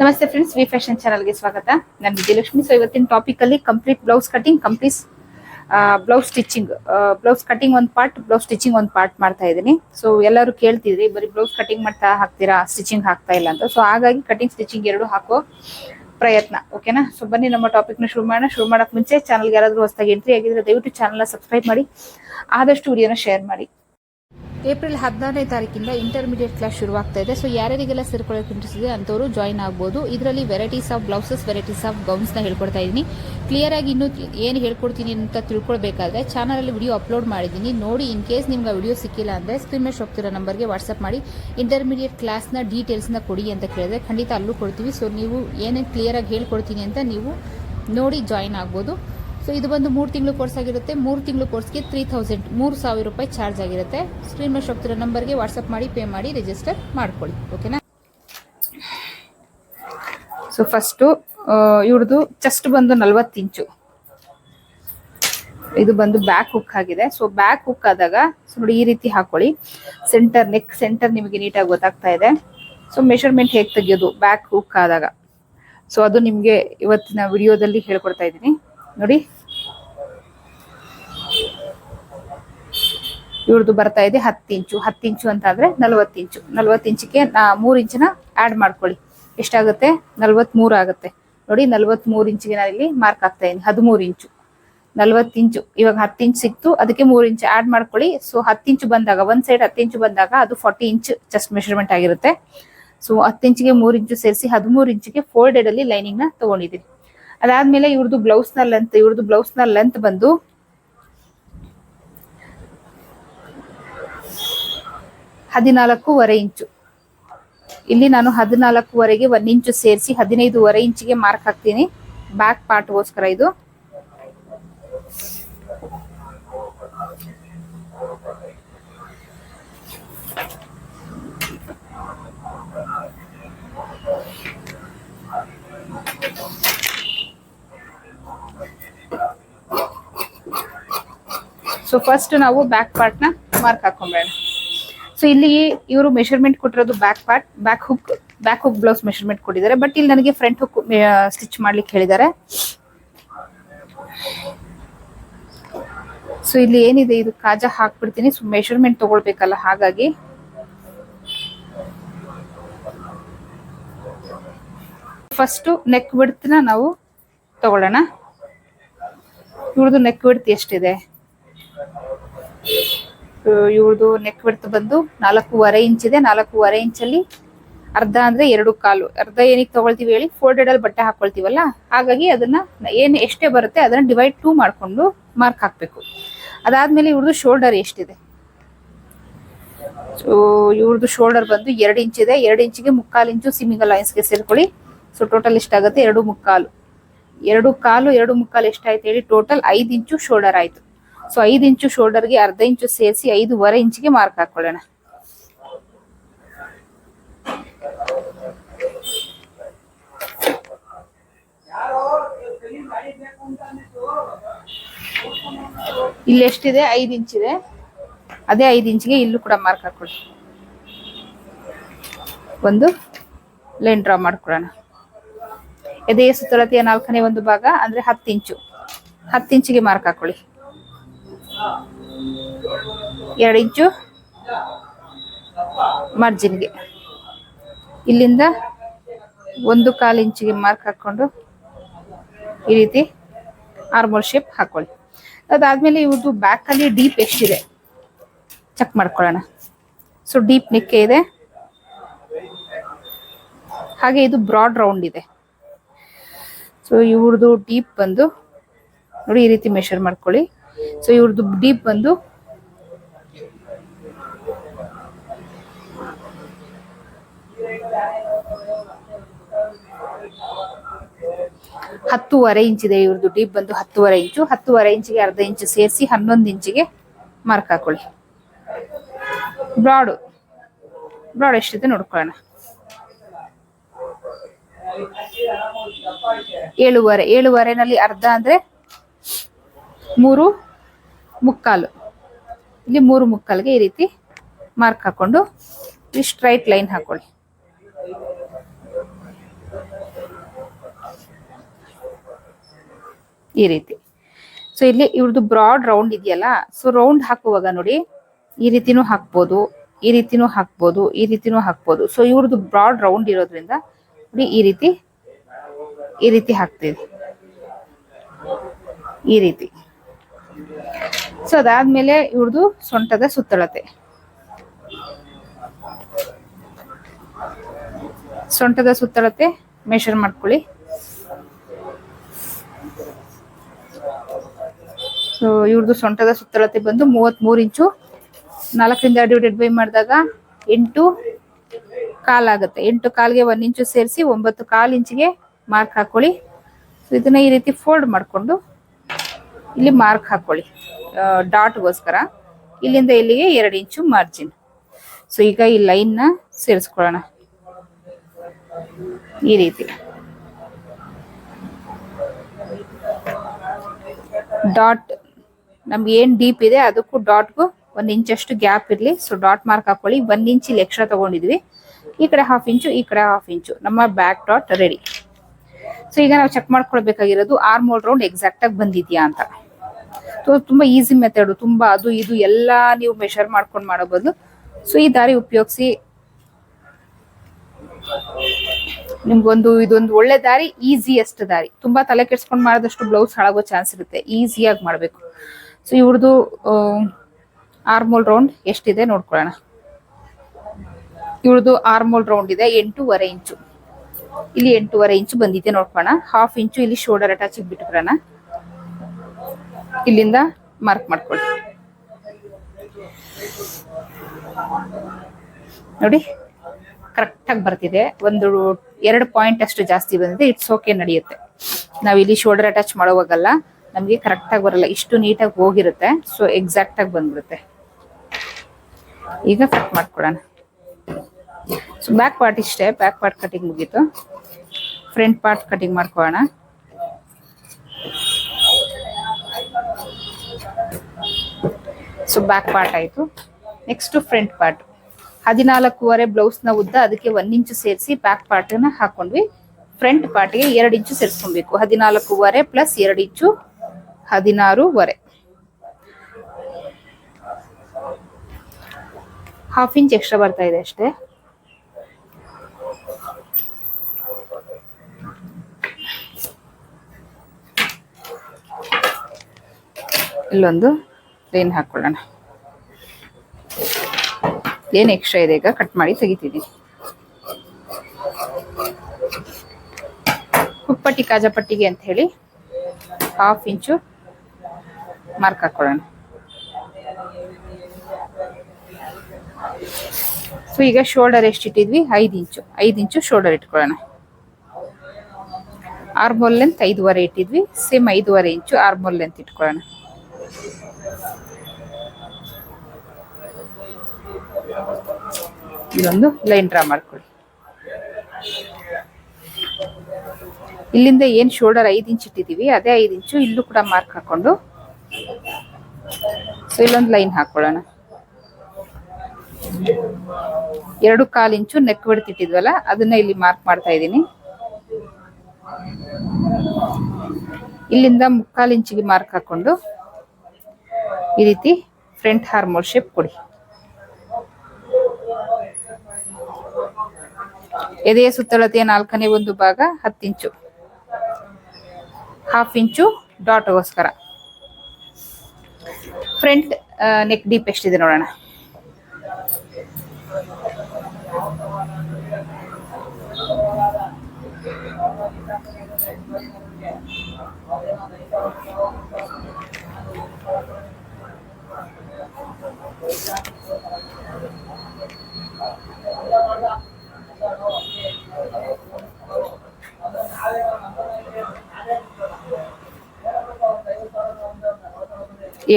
ನಮಸ್ತೆ friends V fashion ಚಾನಲ್ಗೆ ಸ್ವಾಗತ. ನಾನು ವಿಜಯಲಕ್ಷ್ಮಿ. ಸೊ ಇವತ್ತಿನ ಟಾಪಿಕ್ ಅಲ್ಲಿ complete blouse cutting complete blouse stitching blouse cutting ಒಂದು ಪಾರ್ಟ್ ಬ್ಲೌಸ್ ಸ್ಟಿಚಿಂಗ್ ಒಂದು ಪಾರ್ಟ್ ಮಾಡ್ತಾ ಇದ್ದೀನಿ. ಸೊ ಎಲ್ಲರೂ ಕೇಳ್ತಿದ್ರಿ, ಬರೀ ಬ್ಲೌಸ್ ಕಟಿಂಗ್ ಮಾಡ್ತಾ ಹಾಕ್ತೀರಾ ಸ್ಟಿಚಿಂಗ್ ಹಾಕ್ತಾ ಇಲ್ಲ ಅಂತ. ಸೊ ಹಾಗಾಗಿ ಕಟಿಂಗ್ ಸ್ಟಿಚಿಂಗ್ ಎರಡು ಹಾಕೋ ಪ್ರಯತ್ನ ಓಕೆನಾ ಸೊ ಬನ್ನಿ ನಮ್ಮ ಟಾಪಿಕ್ ಶುರು ಮಾಡೋಣ. ಶುರು ಮಾಡಕ್ ಮುಂಚೆ ಚಾನಲ್ಗೆ ಯಾರಾದ್ರೂ ಹೊಸದಾಗಿ ಎಂಟ್ರಿ ಆಗಿದ್ರೆ ದಯವಿಟ್ಟು ಚಾನಲ್ನ ಸಬ್ಸ್ಕ್ರೈಬ್ ಮಾಡಿ, ಆದಷ್ಟು ವಿಡಿಯೋನ ಶೇರ್ ಮಾಡಿ. ಏಪ್ರಿಲ್ ಹದಿನಾರನೇ ತಾರೀಕಿಂದ ಇಂಟರ್ಮೀಡಿಯೇಟ್ ಕ್ಲಾಸ್ ಶುರುವಾಗ್ತಾ ಇದೆ. ಸೊ ಯಾರ್ಯಾರಿಗೆಲ್ಲ ಸೇರ್ಕೊಳ್ಳೋಕೆ ಇಂಟ್ರೆಸ್ಟ್ ಇದೆ ಅಂಥವರು ಜಾಯ್ನ್ ಆಗ್ಬೋದು. ಇದರಲ್ಲಿ varieties of blouses varieties of ಗೌನ್ಸ್ನ ಹೇಳ್ಕೊಡ್ತಾ ಇದ್ದೀನಿ. ಕ್ಲಿಯರ್ ಆಗಿ ಇನ್ನೂ ಏನು ಹೇಳ್ಕೊಡ್ತೀನಿ ಅಂತ ತಿಳ್ಕೊಳ್ಬೇಕಾದ್ರೆ ಚಾನಲಲ್ಲಿ ವಿಡಿಯೋ ಅಪ್ಲೋಡ್ ಮಾಡಿದ್ದೀನಿ. ನೋಡಿ ಇನ್ ಕೇಸ್ ನಿಮ್ಗೆ ವಿಡಿಯೋ ಸಿಕ್ಕಿಲ್ಲ ಅಂದರೆ ಸ್ಕ್ರೀನ್ ಮೇಲೆ ಹೋಗ್ತಿರೋ ನಂಬರ್ಗೆ ವಾಟ್ಸಪ್ ಮಾಡಿ. ಇಂಟರ್ಮೀಡಿಯೇಟ್ ಕ್ಲಾಸ್ನ ಡೀಟೇಲ್ಸ್ನ ಕೊಡಿ ಅಂತ ಕೇಳಿದ್ರೆ ಖಂಡಿತ ಅಲ್ಲೂ ಕೊಡ್ತೀವಿ. ಸೊ ನೀವು ಏನೇನು ಕ್ಲಿಯರ್ ಆಗಿ ಹೇಳ್ಕೊಡ್ತೀನಿ ಅಂತ ನೀವು ನೋಡಿ ಜಾಯಿನ್ ಆಗ್ಬೋದು. ಸೊ ಇದು ಬಂದು ಮೂರು ತಿಂಗಳು ಕೋರ್ಸ್ ಆಗಿರುತ್ತೆ. ಮೂರು ತಿಂಗಳು ಕೋರ್ಸ್ಗೆ ತ್ರೀ ತೌಸಂಡ್ ಮೂರು ಸಾವಿರ ರೂಪಾಯಿ ಚಾರ್ಜ್ ಆಗಿರುತ್ತೆ. ಸ್ಕ್ರೀನ್ ಮೇಲೆ ಹೋಗ್ತಿರೋ ನಂಬರ್ಗೆ ವಾಟ್ಸಪ್ ಮಾಡಿ ಪೇ ಮಾಡಿ ರಿಜಿಸ್ಟರ್ ಮಾಡ್ಕೊಳ್ಳಿ. ಓಕೆನಾ ಸೊ ಫಸ್ಟು ಇವ್ರದ್ದು ಚೆಸ್ಟ್ ಬಂದು ನಲ್ವತ್ತು ಇಂಚು. ಇದು ಬಂದು ಬ್ಯಾಕ್ ಹುಕ್ ಆಗಿದೆ. ಸೊ ಬ್ಯಾಕ್ ಹುಕ್ ಆದಾಗ ಸೊ ನೋಡಿ ಈ ರೀತಿ ಹಾಕೊಳ್ಳಿ. ಸೆಂಟರ್ ನೆಕ್ ಸೆಂಟರ್ ನಿಮಗೆ ನೀಟಾಗಿ ಗೊತ್ತಾಗ್ತಾ ಇದೆ. ಸೊ ಮೆಷರ್ಮೆಂಟ್ ಹೇಗೆ ತೆಗಿಯೋದು? ಬ್ಯಾಕ್ ಹುಕ್ ಆದಾಗ. ಸೊ ಅದು ನಿಮಗೆ ಇವತ್ತಿನ ವಿಡಿಯೋದಲ್ಲಿ ಹೇಳ್ಕೊಡ್ತಾ ಇದ್ದೀನಿ. ನೋಡಿ. ಇವ್ರದ್ದು ಬರ್ತಾ ಇದೆ ಹತ್ತು ಇಂಚು ಹತ್ತು ಇಂಚು ಅಂತ ಆದ್ರೆ ನಲ್ವತ್ತು ಇಂಚು. ನಲ್ವತ್ತು ಇಂಚಿಗೆ ನಾ ಮೂರು ಇಂಚನ್ನ ಆಡ್ ಮಾಡ್ಕೊಳ್ಳಿ. ಎಷ್ಟಾಗುತ್ತೆ? ನಲ್ವತ್ಮೂರು ಆಗುತ್ತೆ. ನೋಡಿ, ನಲ್ವತ್ಮೂರು ಇಂಚಿಗೆ ನಾನು ಇಲ್ಲಿ ಮಾರ್ಕ್ ಆಗ್ತಾ ಇದ್ದೀನಿ. ಹದಿಮೂರು ಇಂಚು. ನಲ್ವತ್ತು ಇಂಚು. ಇವಾಗ ಹತ್ತು ಇಂಚ್ ಸಿಕ್ತು, ಅದಕ್ಕೆ ಮೂರು ಇಂಚ್ ಆಡ್ ಮಾಡ್ಕೊಳ್ಳಿ. ಸೊ ಹತ್ತು ಇಂಚು ಬಂದಾಗ, ಒಂದ್ ಸೈಡ್ ಹತ್ತು ಇಂಚು ಬಂದಾಗ ಅದು ಫಾರ್ಟಿ ಇಂಚ್ ಚೆಸ್ಟ್ ಮೆಷರ್ಮೆಂಟ್ ಆಗಿರುತ್ತೆ. ಸೊ ಹತ್ತು ಇಂಚಿಗೆ ಮೂರು ಇಂಚು ಸೇರಿಸಿ ಹದಿಮೂರು ಇಂಚಿಗೆ ಫೋಲ್ಡೆಡ್ ಅಲ್ಲಿ ಲೈನಿಂಗ್ನ ತಗೊಂಡಿದ್ದೀನಿ. ಅದಾದ್ಮೇಲೆ ಇವ್ರದ್ದು ಬ್ಲೌಸ್ನ ಲೆಂತ್ ಇವ್ರದ್ದು ಬ್ಲೌಸ್ನ ಲೆಂತ್ ಬಂದು ಹದಿನಾಲ್ಕೂವರೆ ಇಂಚು. ಇಲ್ಲಿ ನಾನು ಹದಿನಾಲ್ಕೂವರೆಗೆ ಒಂದು ಇಂಚು ಸೇರಿಸಿ ಹದಿನೈದುವರೆ ಇಂಚಿಗೆ ಮಾರ್ಕ್ ಹಾಕ್ತೀನಿ. ಬ್ಯಾಕ್ ಪಾರ್ಟ್ಗೋಸ್ಕರ ಇದು. ಸೊ ಫಸ್ಟ್ ನಾವು ಬ್ಯಾಕ್ ಪಾರ್ಟ್ನ ಮಾರ್ಕ್ ಹಾಕೊಂಬೇಡ ಸೊ ಇಲ್ಲಿ ಇವರು ಮೆಷರ್ಮೆಂಟ್ ಕೊಟ್ಟಿರೋದು back part back hook back hook blouse measurement ಕೊಟ್ಟಿದ್ದಾರೆ. ಬಟ್ ಇಲ್ಲಿ ನನಗೆ ಫ್ರಂಟ್ ಹುಕ್ ಸ್ಟಿಚ್ ಮಾಡ್ಲಿಕ್ಕೆ ಹೇಳಿದ್ದಾರೆ. ಸೊ ಇಲ್ಲಿ ಏನಿದೆ? ಇದು ಕಾಜ ಹಾಕ್ಬಿಡ್ತೀನಿ. ಸೊ ಮೆಷರ್ಮೆಂಟ್ ತಗೊಳ್ಬೇಕಲ್ಲ ಹಾಗಾಗಿ. ಫಸ್ಟ್ ನೆಕ್ ಬಿಡ್ತಿನ ನಾವು ತಗೊಳ್ಳೋಣ. ಇವ್ರದ್ದು ನೆಕ್ ಬಿಡ್ತಿ ಎಷ್ಟಿದೆ? ಇವ್ರದ್ದು ನೆಕ್ ಬಿಡ್ತ್ ಬಂದು ನಾಲ್ಕೂವರೆ ಇಂಚ್ ಇದೆ. ನಾಲ್ಕೂವರೆ ಇಂಚಲ್ಲಿ ಅರ್ಧ ಅಂದ್ರೆ ಎರಡು ಕಾಲು. ಅರ್ಧ ಏನಕ್ಕೆ ತಗೊಳ್ತೀವಿ ಹೇಳಿ? ಫೋಲ್ಡೆಡ್ ಅಲ್ಲಿ ಬಟ್ಟೆ ಹಾಕೊಳ್ತೀವಲ್ಲ? ಹಾಗಾಗಿ ಅದನ್ನ ಏನು ಎಷ್ಟೇ ಬರುತ್ತೆ ಅದನ್ನ ಡಿವೈಡ್ ಟೂ ಮಾಡ್ಕೊಂಡು ಮಾರ್ಕ್ ಹಾಕ್ಬೇಕು. ಅದಾದ್ಮೇಲೆ ಇವ್ರದ್ದು ಶೋಲ್ಡರ್ ಎಷ್ಟಿದೆ? ಸೊ ಇವ್ರದ್ದು ಶೋಲ್ಡರ್ ಬಂದು ಎರಡು ಇಂಚ್ ಇದೆ. ಎರಡು ಇಂಚಿಗೆ ಮುಕ್ಕಾಲು ಇಂಚು ಸಿಮಿಂಗಲ್ ಲೈನ್ಸ್ಗೆ ಸೇರ್ಕೊಳ್ಳಿ. ಸೊ ಟೋಟಲ್ ಎಷ್ಟಾಗುತ್ತೆ? ಎರಡು ಮುಕ್ಕಾಲು. ಎರಡು ಕಾಲು, ಎರಡು ಮುಕ್ಕಾಲು ಎಷ್ಟಾಯ್ತು ಹೇಳಿ? ಟೋಟಲ್ ಐದು ಇಂಚು ಶೋಲ್ಡರ್ ಆಯ್ತು. ಸೊ ಐದು ಇಂಚು ಶೋಲ್ಡರ್ಗೆ ಅರ್ಧ ಇಂಚು ಸೇರಿಸಿ ಐದೂವರೆ ಇಂಚಿಗೆ ಮಾರ್ಕ್ ಹಾಕೊಳ್ಳೋಣ. ಇಲ್ಲಿ ಎಷ್ಟಿದೆ? ಐದು ಇಂಚಿದೆ. ಅದೇ ಐದು ಇಂಚಿಗೆ ಇಲ್ಲೂ ಕೂಡ ಮಾರ್ಕ್ ಹಾಕೊಳ್ಳಿ. ಒಂದು ಲೈನ್ ಡ್ರಾ ಮಾಡ್ಕೊಳ್ಳೋಣ. ಎದೆಯ ಸುತ್ತಳತೆಯ ನಾಲ್ಕನೇ ಒಂದು ಭಾಗ ಅಂದ್ರೆ ಹತ್ತು ಇಂಚು. ಹತ್ತು ಇಂಚಿಗೆ ಮಾರ್ಕ್ ಹಾಕೊಳ್ಳಿ. ಎರಡು ಇಂಚು ಮಾರ್ಜಿನ್ಗೆ ಇಲ್ಲಿಂದ ಒಂದು ಕಾಲು ಇಂಚಿಗೆ ಮಾರ್ಕ್ ಹಾಕ್ಕೊಂಡು ಈ ರೀತಿ ಆರ್ಮೋರ್ ಶೇಪ್ ಹಾಕೊಳ್ಳಿ. ಅದಾದ್ಮೇಲೆ ಇವ್ರದ್ದು ಬ್ಯಾಕ್ ಅಲ್ಲಿ ಡೀಪ್ ಎಷ್ಟಿದೆ? ಚೆಕ್ ಮಾಡ್ಕೊಳ್ಳೋಣ. ಸೊ ಡೀಪ್ ನಿಕ್ಕೆ ಇದೆ. ಹಾಗೆ ಇದು ಬ್ರಾಡ್ ರೌಂಡ್ ಇದೆ. ಸೊ ಇವ್ರದ್ದು ಡೀಪ್ ಬಂದು ನೋಡಿ ಈ ರೀತಿ ಮೆಷರ್ ಮಾಡ್ಕೊಳ್ಳಿ. ಸೊ ಇವ್ರದ್ದು ಡೀಪ್ ಬಂದು ಹತ್ತುವರೆ ಇಂಚ್ ಇದೆ ಇವ್ರದ್ದು ಡೀಪ್ ಬಂದು ಹತ್ತೂವರೆ ಇಂಚು ಹತ್ತೂವರೆ ಇಂಚಿಗೆ ಅರ್ಧ ಇಂಚು ಸೇರಿಸಿ ಹನ್ನೊಂದು ಇಂಚಿಗೆ ಮಾರ್ಕ್ ಹಾಕೊಳ್ಳಿ. ಬ್ರಾಡು ಬ್ರಾಡ್ ಎಷ್ಟಿದೆ ನೋಡ್ಕೊಳ್ಳೋಣ. ಏಳುವರೆ, ಏಳುವರೆನಲ್ಲಿ ಅರ್ಧ ಅಂದ್ರೆ ಮೂರು ಮುಕ್ಕಾಲು. ಇಲ್ಲಿ ಮೂರು ಮುಕ್ಕಾಲಿಗೆ ಈ ರೀತಿ ಮಾರ್ಕ್ ಹಾಕೊಂಡು ಈ ಸ್ಟ್ರೈಟ್ ಲೈನ್ ಹಾಕೊಳ್ಳಿ. ಈ ರೀತಿ. ಸೊ ಇಲ್ಲಿ ಇವ್ರದ್ದು ಬ್ರಾಡ್ ರೌಂಡ್ ಇದೆಯಲ್ಲ ಸೊ ರೌಂಡ್ ಹಾಕುವಾಗ ನೋಡಿ, ಈ ರೀತಿನೂ ಹಾಕ್ಬೋದು, ಈ ರೀತಿನೂ ಹಾಕ್ಬೋದು, ಈ ರೀತಿನೂ ಹಾಕ್ಬೋದು. ಸೊ ಇವ್ರದ್ದು ಬ್ರಾಡ್ ರೌಂಡ್ ಇರೋದ್ರಿಂದ ನೋಡಿ ಈ ರೀತಿ ಈ ರೀತಿ ಹಾಕ್ತೀವಿ ಈ ರೀತಿ. ಸೊ ಅದಾದ್ಮೇಲೆ ಇವ್ರದ್ದು ಸೊಂಟದ ಸುತ್ತಳತೆ. ಸೊಂಟದ ಸುತ್ತಳತೆ ಮೆಷರ್ ಮಾಡ್ಕೊಳ್ಳಿ. ಸೊ ಇವ್ರದ್ದು ಸೊಂಟದ ಸುತ್ತಳತೆ ಬಂದು ಮೂವತ್ಮೂರು ಇಂಚು ನಾಲ್ಕರಿಂದ ಡಿವೈಡೆಡ್ ಬೈ ಮಾಡಿದಾಗ ಎಂಟು ಕಾಲಾಗುತ್ತೆ ಎಂಟು ಕಾಲ್ಗೆ ಒಂದ್ ಇಂಚು ಸೇರಿಸಿ ಒಂಬತ್ತು ಕಾಲು ಇಂಚಿಗೆ ಮಾರ್ಕ್ ಹಾಕೊಳ್ಳಿ. ಇದನ್ನ ಈ ರೀತಿ ಫೋಲ್ಡ್ ಮಾಡಿಕೊಂಡು ಇಲ್ಲಿ ಮಾರ್ಕ್ ಹಾಕೊಳ್ಳಿ. ಡಾಟ್ಗೋಸ್ಕರ ಇಲ್ಲಿಂದ ಇಲ್ಲಿಗೆ ಎರಡು ಇಂಚು ಮಾರ್ಜಿನ್ ಸೊ ಈಗ ಈ ಲೈನ್ನ ಸೇರಿಸ್ಕೊಳ್ಳೋಣ. ಈ ರೀತಿ. ಡಾಟ್ ನಮ್ಗೆ ಏನ್ ಡೀಪ್ ಇದೆ, ಅದಕ್ಕೂ ಡಾಟ್ಗೂ ಒಂದ್ ಇಂಚಷ್ಟು ಗ್ಯಾಪ್ ಇರಲಿ. ಸೊ ಡಾಟ್ ಮಾರ್ಕ್ ಹಾಕೊಳ್ಳಿ. ಒಂದ್ ಇಂಚ್ ಇಲ್ಲಿ ಎಕ್ಸ್ಟ್ರಾ ತಗೊಂಡಿದ್ವಿ. ಈ ಕಡೆ ಹಾಫ್ ಇಂಚು, ಈ ಕಡೆ ಹಾಫ್ ಇಂಚು. ನಮ್ಮ ಬ್ಯಾಕ್ ಡಾಟ್ ರೆಡಿ ಸೊ ಈಗ ನಾವು ಚೆಕ್ ಮಾಡ್ಕೊಳ್ಬೇಕಾಗಿರೋದು ಆರ್ಮೋಲ್ ರೌಂಡ್ ಎಕ್ಸಾಕ್ಟ್ ಆಗಿ ಬಂದಿದ್ಯಾ ಅಂತ. ತುಂಬಾ ಈಸಿ ಮೆಥಡ್ ತುಂಬಾ ಅದು ಇದು ಎಲ್ಲ ನೀವು ಮೆಷರ್ ಮಾಡ್ಕೊಂಡು ಮಾಡೋ ಬದಲು. ಸೊ ಈ ದಾರಿ ಉಪಯೋಗಿಸಿ. ನಿಮ್ಗೊಂದು ಇದೊಂದು ಒಳ್ಳೆ ದಾರಿ ಈಸಿಯೆಸ್ಟ್ ದಾರಿ. ತುಂಬಾ ತಲೆ ಕೆಡ್ಸ್ಕೊಂಡ್ ಮಾಡಿದಷ್ಟು ಬ್ಲೌಸ್ ಹಾಳಾಗೋ ಚಾನ್ಸ್ ಇರುತ್ತೆ. ಈಸಿಯಾಗಿ ಮಾಡಬೇಕು. ಸೊ ಇವ್ರದ್ದು ಆರ್ಮೋಲ್ ರೌಂಡ್ ಎಷ್ಟಿದೆ ನೋಡ್ಕೊಳ್ಳೋಣ. ಇವ್ರದ್ದು ಆರ್ಮೋಲ್ ರೌಂಡ್ ಇದೆ ಎಂಟೂವರೆ ಇಂಚು. ಇಲ್ಲಿ ಎಂಟೂವರೆ ಇಂಚು ಬಂದಿದೆ ನೋಡ್ಕೊಳ್ಳೋಣ. ಹಾಫ್ ಇಂಚು, ಇಲ್ಲಿ ಶೋಲ್ಡರ್ ಅಟ್ಯಾಚ್ ಬಿಟ್ಬಿಡೋಣ. ಇಲ್ಲಿಂದ ಮಾರ್ಕ್ ಮಾಡ್ಕೊಳ್ಳಿ. ನೋಡಿ ಕರೆಕ್ಟ್ ಆಗಿ ಬರ್ತಿದೆ. ಒಂದು ಎರಡು ಪಾಯಿಂಟ್ ಅಷ್ಟು ಜಾಸ್ತಿ ಬಂದಿದೆ. ಇಟ್ಸ್ ಓಕೆ ನಡೆಯುತ್ತೆ. ನಾವು ಇಲ್ಲಿ ಶೋಲ್ಡರ್ ಅಟ್ಯಾಚ್ ಮಾಡೋವಾಗಲ್ಲ, ನಮಗೆ ಕರೆಕ್ಟ್ ಆಗಿ ಬರಲ್ಲ. ಇಷ್ಟು ನೀಟಾಗಿ ಹೋಗಿರುತ್ತೆ. ಸೊ ಎಕ್ಸಾಕ್ಟ್ ಆಗಿ ಬಂದ್ಬಿಡುತ್ತೆ. ಈಗ ಕಟ್ ಮಾಡ್ಕೊಡೋಣ. ಸೊ ಬ್ಯಾಕ್ ಪಾರ್ಟ್ ಇಷ್ಟೇ. ಬ್ಯಾಕ್ ಪಾರ್ಟ್ ಕಟಿಂಗ್ ಮುಗೀತು. ಫ್ರಂಟ್ ಪಾರ್ಟ್ ಕಟಿಂಗ್ ಮಾಡ್ಕೊಳ್ಳೋಣ. ಸೊ ಬ್ಯಾಕ್ ಪಾರ್ಟ್ ಆಯಿತು. ನೆಕ್ಸ್ಟು ಫ್ರಂಟ್ ಪಾರ್ಟ್ ಹದಿನಾಲ್ಕೂವರೆ ಬ್ಲೌಸ್ನ ಉದ್ದ ಅದಕ್ಕೆ ಒಂದ್ ಇಂಚು ಸೇರಿಸಿ ಬ್ಯಾಕ್ ಪಾರ್ಟನ್ನ ಹಾಕೊಂಡ್ವಿ. ಫ್ರಂಟ್ ಪಾರ್ಟಿಗೆ ಎರಡು ಇಂಚು ಸೇರಿಸ್ಕೊಬೇಕು. ಹದಿನಾಲ್ಕೂವರೆ ಪ್ಲಸ್ ಎರಡು ಇಂಚು ಹದಿನಾರೂವರೆ. ಹಾಫ್ ಇಂಚ್ ಎಕ್ಸ್ಟ್ರಾ ಬರ್ತಾ ಇದೆ ಅಷ್ಟೇ. ಇಲ್ಲೊಂದು ಲೈನ್ ಹಾಕೊಳ್ಳೋಣ. ಏನು ಎಕ್ಸ್ಟ್ರಾ ಇದೆ ಈಗ? ಕಟ್ ಮಾಡಿ ತೆಗಿತಿದ್ದೀನಿ ಉಪ್ಪಟ್ಟಿ ಕಾಜಪಟ್ಟಿಗೆ ಅಂತ ಹೇಳಿ ಹಾಫ್ ಇಂಚು ಮಾರ್ಕ್ ಹಾಕೊಳ್ಳೋಣ. ಸೊ ಈಗ ಶೋಲ್ಡರ್ ಎಷ್ಟಿಟ್ಟಿದ್ವಿ? ಐದು ಇಂಚು. ಐದು ಇಂಚು ಶೋಲ್ಡರ್ ಇಟ್ಕೊಳ್ಳೋಣ. ಆರ್ಮೋಲ್ ಲೆಂತ್ ಐದುವರೆ ಇಟ್ಟಿದ್ವಿ. ಸೇಮ್ ಐದುವರೆ ಇಂಚು ಆರ್ಮೋಲ್ ಲೆಂತ್ ಇಟ್ಕೊಳ್ಳೋಣ. ಇದೊಂದು ಲೈನ್ ಡ್ರಾ ಮಾಡ್ಕೊಳ್ಳಿ. ಇಲ್ಲಿಂದ ಏನ್ ಶೋಲ್ಡರ್ ಐದು ಇಂಚ್ ಇಟ್ಟಿದೀವಿ ಅದೇ ಐದು ಇಂಚು ಇಲ್ಲೂ ಕೂಡ ಮಾರ್ಕ್ ಹಾಕೊಂಡು. ಸೊ ಇಲ್ಲೊಂದು ಲೈನ್ ಹಾಕೊಳ್ಳೋಣ. ಎರಡು ಕಾಲು ಇಂಚು ನೆಕ್ ಬಿಡ್ತಿಟ್ಟಿದ್ವಲ್ಲ ಅದನ್ನ ಇಲ್ಲಿ ಮಾರ್ಕ್ ಮಾಡ್ತಾ ಇದ್ದೀನಿ. ಇಲ್ಲಿಂದ ಮುಕ್ಕಾಲು ಇಂಚಿಗೆ ಮಾರ್ಕ್ ಹಾಕೊಂಡು ಈ ರೀತಿ ಫ್ರಂಟ್ ಹಾರ್ಮೋಲ್ ಶೇಪ್ ಕೊಡಿ. ಎದೆಯ ಸುತ್ತಳತೆಯ ನಾಲ್ಕನೇ ಒಂದು ಭಾಗ ಹತ್ತು ಇಂಚು. ಹಾಫ್ ಇಂಚು ಡಾಟ್ಗೋಸ್ಕರ ಫ್ರಂಟ್ ನೆಕ್ ಡೀಪ್ ಎಷ್ಟಿದೆ ನೋಡೋಣ.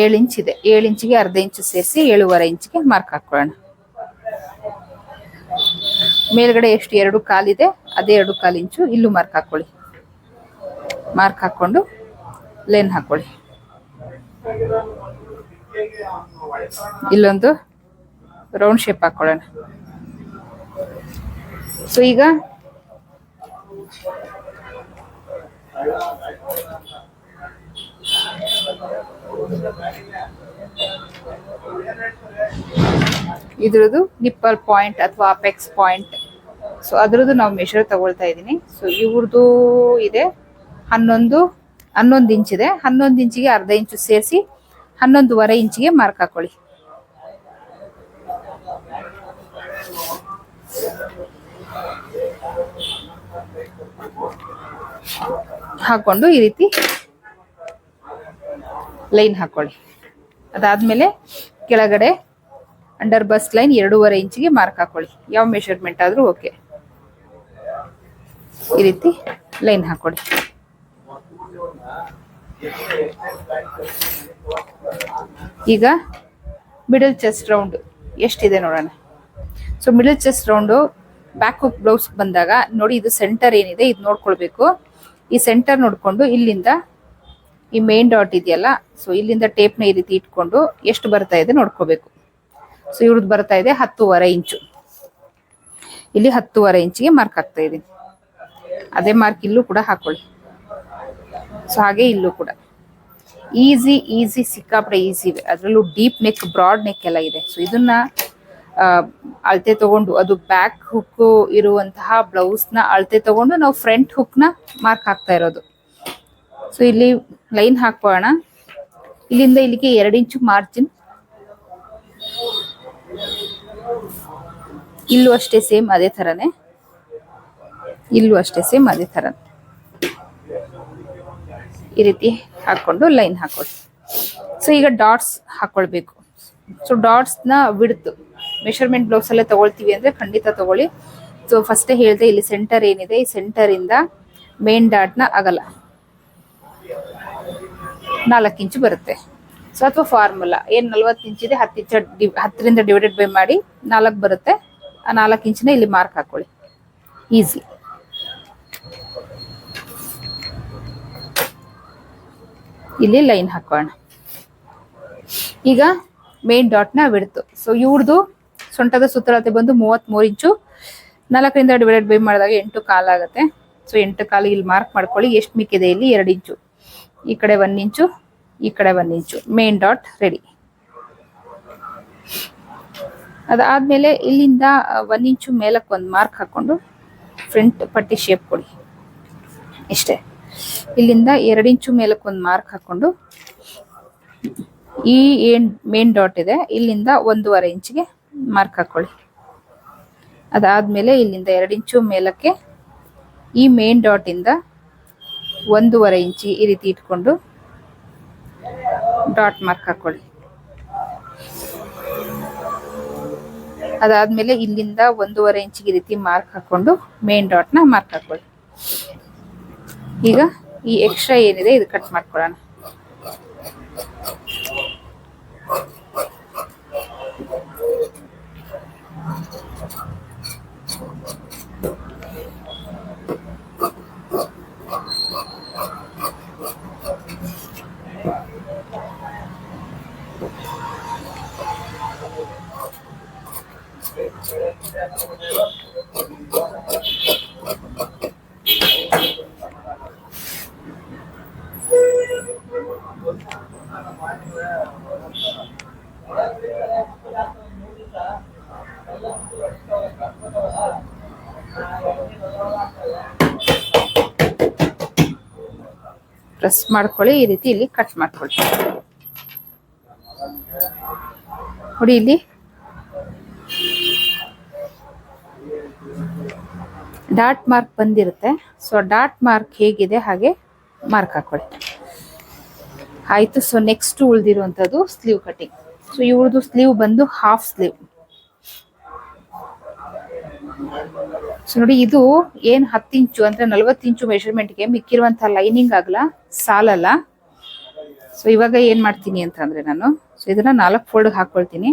ಏಳು ಇಂಚ್ ಇದೆ. ಏಳು ಇಂಚಿಗೆ ಅರ್ಧ ಇಂಚು ಸೇರಿಸಿ ಏಳುವರೆ ಇಂಚಿಗೆ ಮಾರ್ಕ್ ಹಾಕೊಳ್ಳೋಣ. ಮೇಲ್ಗಡೆ ಎಷ್ಟು? ಎರಡು ಕಾಲಿದೆ ಅದೇ ಎರಡು ಕಾಲು ಇಂಚು. ಇಲ್ಲೂ ಮಾರ್ಕ್ ಹಾಕೊಳ್ಳಿ. ಮಾರ್ಕ್ ಹಾಕ್ಕೊಂಡು ಲೈನ್ ಹಾಕೊಳ್ಳಿ. ಇಲ್ಲೊಂದು ರೌಂಡ್ ಶೇಪ್ ಹಾಕೊಳ್ಳೋಣ. ಸೊ ಈಗ ಇದ್ರದ್ದು ನಿಪ್ಪಲ್ ಪಾಯಿಂಟ್ ಅಥವಾ ಅಪೆಕ್ಸ್ ಪಾಯಿಂಟ್ ಸೊ ಅದ್ರದ್ದು ನಾವು ಮೆಷರ್ ತಗೊಳ್ತಾ ಇದ್ದೀನಿ. ಸೊ ಇವ್ರದ್ದು ಇದೆ. ಹನ್ನೊಂದು ಹನ್ನೊಂದು ಇಂಚ್ ಇದೆ. ಹನ್ನೊಂದು ಇಂಚಿಗೆ ಅರ್ಧ ಇಂಚು ಸೇರಿಸಿ, ಹನ್ನೊಂದುವರೆ ಇಂಚಿಗೆ ಮಾರ್ಕ್ ಹಾಕೊಳ್ಳಿ. ಹಾಕೊಂಡು ಈ ರೀತಿ ಲೈನ್ ಹಾಕೊಳ್ಳಿ. ಅದಾದ್ಮೇಲೆ ಕೆಳಗಡೆ ಅಂಡರ್ ಬಸ್ ಲೈನ್ ಎರಡೂವರೆ ಇಂಚಿಗೆ ಮಾರ್ಕ್ ಹಾಕೊಳ್ಳಿ. ಯಾವ ಮೆಷರ್ಮೆಂಟ್ ಆದ್ರೂ ಓಕೆ. ಈ ರೀತಿ ಲೈನ್ ಹಾಕೊಳ್ಳಿ. ಈಗ ಮಿಡಲ್ ಚೆಸ್ಟ್ ರೌಂಡ್ ಎಷ್ಟಿದೆ ನೋಡೋಣ. So middle chest round back blouse ಬಂದಾಗ ನೋಡಿ ಇದು ಸೆಂಟರ್ ಏನಿದೆ ಇದು ನೋಡ್ಕೊಳ್ಬೇಕು. ಈ ಸೆಂಟರ್ ನೋಡಿಕೊಂಡು ಇಲ್ಲಿಂದ ಈ ಮೇನ್ ಡಾಟ್ ಇದೆಯಲ್ಲ ಸೊ ಇಲ್ಲಿಂದ ಟೇಪ್ನ ಈ ರೀತಿ ಇಟ್ಕೊಂಡು ಎಷ್ಟು ಬರ್ತಾ ಇದೆ ನೋಡ್ಕೋಬೇಕು. ಸೊ ಇವ್ರದ್ದು ಬರ್ತಾ ಇದೆ ಹತ್ತೂವರೆ ಇಂಚು. ಇಲ್ಲಿ ಹತ್ತೂವರೆ ಇಂಚಿಗೆ ಮಾರ್ಕ್ ಆಗ್ತಾ ಇದೆ ಅದೇ ಮಾರ್ಕ್ ಇಲ್ಲೂ ಕೂಡ ಹಾಕೊಳ್ಳಿ. ಸೊ ಹಾಗೆ ಇಲ್ಲೂ ಕೂಡ. ಈಸಿ ಈಸಿ ಸಿಕ್ಕಾಪಡೆ ಈಸಿ ಇವೆ. ಅದರಲ್ಲೂ ಡೀಪ್ ನೆಕ್ ಬ್ರಾಡ್ ನೆಕ್ ಎಲ್ಲ ಇದೆ. ಸೊ ಇದನ್ನ ಅಳತೆ ತಗೊಂಡು, ಅದು ಬ್ಯಾಕ್ ಹುಕ್ ಇರುವಂತಹ ಬ್ಲೌಸ್ನ ಅಳತೆ ತಗೊಂಡು ನಾವು ಫ್ರಂಟ್ ಹುಕ್ನ ಮಾರ್ಕ್ ಹಾಕ್ತಾ ಇರೋದು. ಸೊ ಇಲ್ಲಿ ಲೈನ್ ಹಾಕೋಣ ಇಲ್ಲಿಂದ ಇಲ್ಲಿಗೆ ಎರಡು ಇಂಚು ಮಾರ್ಜಿನ್ ಇಲ್ಲೂ ಅಷ್ಟೇ ಸೇಮ್ ಅದೇ ಥರನೇ. ಇಲ್ಲೂ ಅಷ್ಟೇ ಸೇಮ್ ಅದೇ ಥರ ಈ ರೀತಿ ಹಾಕೊಂಡು ಲೈನ್ ಹಾಕೊಳ್ಳಿ ಸೊ ಈಗ ಡಾಟ್ಸ್ ಹಾಕೊಳ್ಬೇಕು ಸೊ ಡಾಟ್ಸ್ನ ಬಿಡ್ತು ಮೆಷರ್ಮೆಂಟ್ ಬ್ಲೌಸ್ ಅಲ್ಲೇ ತಗೊಳ್ತೀವಿ ಅಂದ್ರೆ ಖಂಡಿತ ತಗೊಳ್ಳಿ. ಸೊ ಫಸ್ಟೇ ಹೇಳಿದೆ ಇಲ್ಲಿ ಸೆಂಟರ್ ಏನಿದೆ? ಈ ಸೆಂಟರ್ ಇಂದ ಮೇನ್ ಡಾಟ್ನ ಅಗಲ. ನಾಲ್ಕು ಇಂಚು ಬರುತ್ತೆ. ಸೊ ಅಥವಾ ಫಾರ್ಮುಲಾ ಏನ್ ನಲ್ವತ್ತು ಇಂಚಿದೆ ಹತ್ತು ಇಂಚ ಡಿ- ಹತ್ತರಿಂದ ಡಿವೈಡೆಡ್ ಬೈ ಮಾಡಿ ನಾಲ್ಕು ಬರುತ್ತೆ. ಆ ನಾಲ್ಕು ಇಂಚಿನ ಇಲ್ಲಿ ಮಾರ್ಕ್ ಹಾಕೊಳ್ಳಿ. ಈಸಿ ಇಲ್ಲಿ ಲೈನ್ ಹಾಕೋಣ. ಈಗ ಮೇನ್ ಡಾಟ್ನ ಬಿಡ್ತು ಸೊ ಇವ್ರದ್ದು ಸೊಂಟದ ಸುತ್ತಳತೆ ಬಂದು ಮೂವತ್ತ್ಮೂರು ಇಂಚು. ನಾಲ್ಕರಿಂದ ಡಿವೈಡೆಡ್ ಬೈ ಮಾಡಿದಾಗ ಎಂಟು ಕಾಲಾಗುತ್ತೆ. ಸೊ ಎಂಟು ಕಾಲು ಇಲ್ಲಿ ಮಾರ್ಕ್ ಮಾಡ್ಕೊಳ್ಳಿ. ಎಷ್ಟು ಮಿಕ್ಕಿದೆ ಇಲ್ಲಿ? ಎರಡು ಇಂಚು. ಈ ಕಡೆ ಒಂದು ಇಂಚು, ಈ ಕಡೆ ಒಂದು ಇಂಚು ಮೇನ್ ಡಾಟ್ ರೆಡಿ ಅದಾದ್ಮೇಲೆ ಇಲ್ಲಿಂದ ಒಂದು ಇಂಚು ಮೇಲಕ್ಕೆ ಒಂದು ಮಾರ್ಕ್ ಹಾಕೊಂಡು ಫ್ರಂಟ್ ಪಟ್ಟಿ ಶೇಪ್ ಕೊಡಿ. ಇಷ್ಟೇ. ಇಲ್ಲಿಂದ ಎರಡು ಇಂಚು ಮೇಲಕ್ಕೆ ಒಂದು ಮಾರ್ಕ್ ಹಾಕೊಂಡು ಈ ಏನ್ ಮೇನ್ ಡಾಟ್ ಇದೆ, ಇಲ್ಲಿಂದ ಒಂದೂವರೆ ಇಂಚಿಗೆ ಮಾರ್ಕ್ ಹಾಕೊಳ್ಳಿ. ಅದಾದ್ಮೇಲೆ ಇಲ್ಲಿಂದ ಎರಡು ಇಂಚು ಮೇಲಕ್ಕೆ ಈ ಮೇನ್ ಡಾಟಿಂದ ಒಂದೂವರೆ ಇಂಚಿ ಈ ರೀತಿ ಇಟ್ಕೊಂಡು ಡಾಟ್ ಮಾರ್ಕ್ ಹಾಕೊಳ್ಳಿ. ಅದಾದ್ಮೇಲೆ ಇಲ್ಲಿಂದ ಒಂದೂವರೆ ಇಂಚಿಗೆ ರೀತಿ ಮಾರ್ಕ್ ಹಾಕೊಂಡು ಮೇನ್ ಡಾಟ್ನ ಮಾರ್ಕ್ ಹಾಕೊಳ್ಳಿ. ಈಗ ಈ ಎಕ್ಸ್ಟ್ರಾ ಏನಿದೆ ಇದು ಕಟ್ ಮಾಡ್ಕೊಳ್ಳೋಣ. ಪ್ರೆಸ್ ಮಾಡ್ಕೊಳ್ಳಿ ಈ ರೀತಿ ಇಲ್ಲಿ ಕಟ್ ಮಾಡ್ಕೊಳ್ಳಿ ನೋಡಿ ಇಲ್ಲಿ ಡಾಟ್ ಮಾರ್ಕ್ ಬಂದಿರುತ್ತೆ. ಸೊ ಡಾಟ್ ಮಾರ್ಕ್ ಹೇಗಿದೆ ಹಾಗೆ ಮಾರ್ಕ್ ಹಾಕೊಳ್ಳಿ ಆಯಿತು ಸೊ ನೆಕ್ಸ್ಟ್ ಉಳಿದಿರುವಂಥದ್ದು ಸ್ಲೀವ್ ಕಟಿಂಗ್ ಸೊ ಇವ್ರದ್ದು ಸ್ಲೀವ್ ಬಂದು ಹಾಫ್ ಸ್ಲೀವ್ ಸೊ ನೋಡಿ, ಇದು ಏನು ಹತ್ತು ಇಂಚು ಅಂದರೆ ನಲ್ವತ್ತು ಇಂಚು ಮೆಷರ್ಮೆಂಟ್ಗೆ ಮಿಕ್ಕಿರುವಂಥ ಲೈನಿಂಗ್ ಆಗಲ್ಲ, ಸಾಲಲ್ಲ. ಸೊ ಇವಾಗ ಏನು ಮಾಡ್ತೀನಿ ಅಂತಂದರೆ ನಾನು ಸೊ ಇದನ್ನ ನಾಲ್ಕು ಫೋಲ್ಡ್ಗೆ ಹಾಕ್ಕೊಳ್ತೀನಿ.